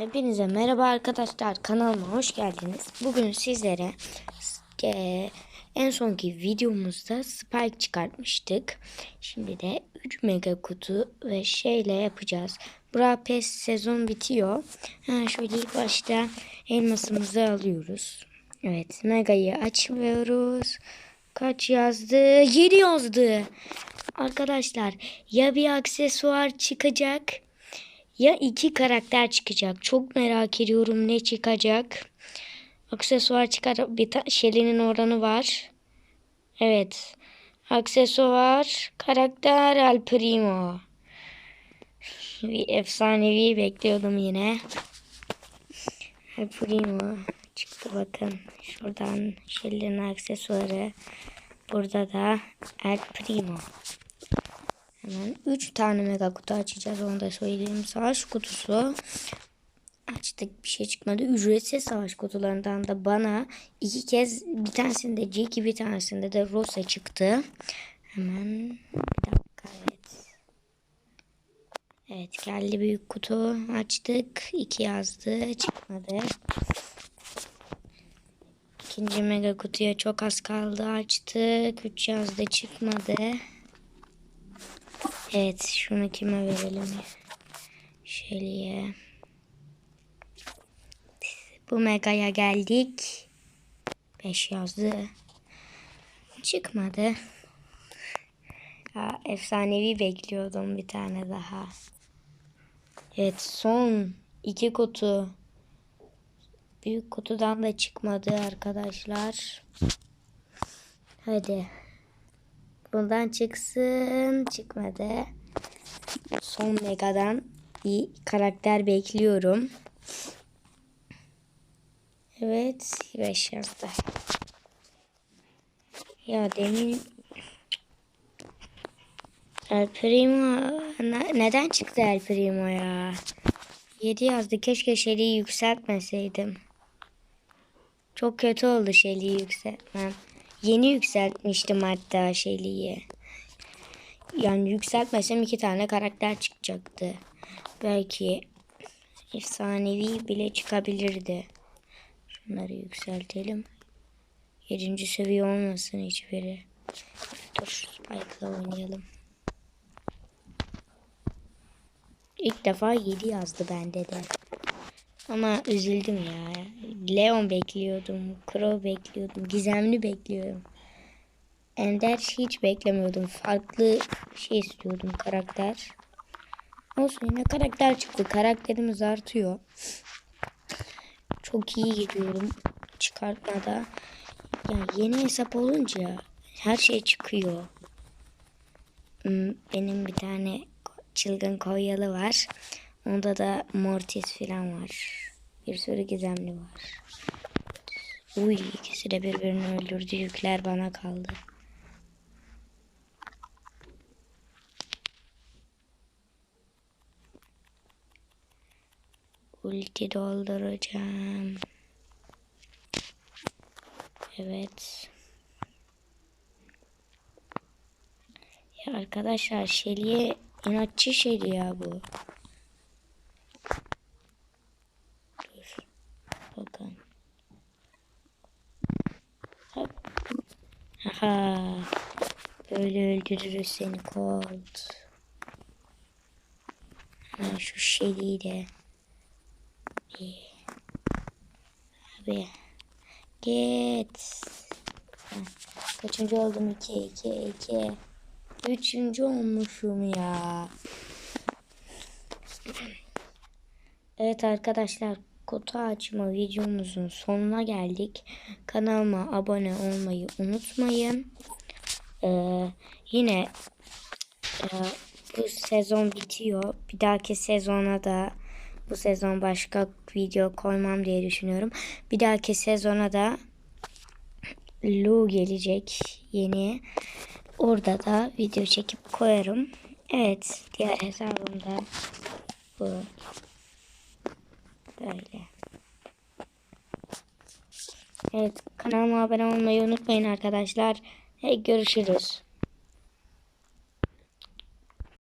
Hepinize merhaba arkadaşlar kanalıma hoş geldiniz. Bugün sizlere eee, en sonki videomuzda Spike çıkartmıştık. Şimdi de 3 mega kutu ve şeyle yapacağız. Bra Pass sezon bitiyor. Ha, şöyle ilk başta elmasımızı alıyoruz. Evet megayı açmıyoruz. Kaç yazdı? 7 yazdı. Arkadaşlar ya bir aksesuar çıkacak ya iki karakter çıkacak. Çok merak ediyorum ne çıkacak. Aksesuar çıkar. Bir Shelly'nin oranı var. Evet. Aksesuar. Karakter El Primo. Bir efsanevi bekliyordum yine. El Primo. Çıktı bakın. Şuradan Shelly'nin aksesuarı. Burada da El Primo. Hemen 3 tane mega kutu açacağız. Onu da söyleyeyim. Savaş kutusu. Açtık bir şey çıkmadı. Ücretsiz savaş kutularından da bana iki kez bir tanesinde Jackie bir tanesinde de Rosa çıktı. Hemen bir dakika evet. Evet geldi büyük kutu. Açtık. 2 yazdı. Çıkmadı. İkinci mega kutuya çok az kaldı. Açtık. 3 yazdı. Çıkmadı. Evet şunu kime verelim? Şeliye. Bu megaya geldik. 5 yazdı. Çıkmadı. Ya, efsanevi bekliyordum bir tane daha. Evet son iki kutu. Büyük kutudan da çıkmadı arkadaşlar. Hadi. Bundan çıksın. Çıkmadı. Son megadan bir karakter bekliyorum. Evet. 5 yazdı. Ya demin El Primo ne- neden çıktı El Primo ya? 7 yazdı. Keşke Shelly'i yükseltmeseydim. Çok kötü oldu Shelly'i yükseltmem. Yeni yükseltmiştim hatta Shelly'i. Yani yükseltmesem iki tane karakter çıkacaktı. Belki efsanevi bile çıkabilirdi. Şunları yükseltelim. Yedinci seviye olmasın hiçbiri. Dur Spike'la oynayalım. İlk defa 7 yazdı bende de. Ama üzüldüm ya. Leon bekliyordum. Crow bekliyordum. Gizemli bekliyorum. Ender hiç beklemiyordum. Farklı şey istiyordum karakter. Olsun yine karakter çıktı. Karakterimiz artıyor. Çok iyi gidiyorum çıkartmada. Ya yeni hesap olunca her şey çıkıyor. Hmm, Benim bir tane çılgın kolyalı var. Onda da Mortis falan var. Bir sürü gizemli var. Uy ikisi de birbirini öldürdü. Yükler bana kaldı. Ulti dolduracağım. Evet. Ya arkadaşlar Şeli'ye inatçı Şeli ya bu. Dur. Bakın. Hop. Aha. Böyle öldürürüz seni Colt. Hemen şu Şeli'yi de. Abi. Git. Kaçıncı oldum? 2, 2, 2. Üçüncü olmuşum ya. Evet arkadaşlar kutu açma videomuzun sonuna geldik. Kanalıma abone olmayı unutmayın. Ee, yine e, bu sezon bitiyor. Bir dahaki sezona da bu sezon başka video koymam diye düşünüyorum. Bir dahaki sezona da Lu gelecek yeni. Orada da video çekip koyarım. Evet, diğer hesabımda bu. Böyle. Evet, kanalıma abone olmayı unutmayın arkadaşlar. Hey, görüşürüz.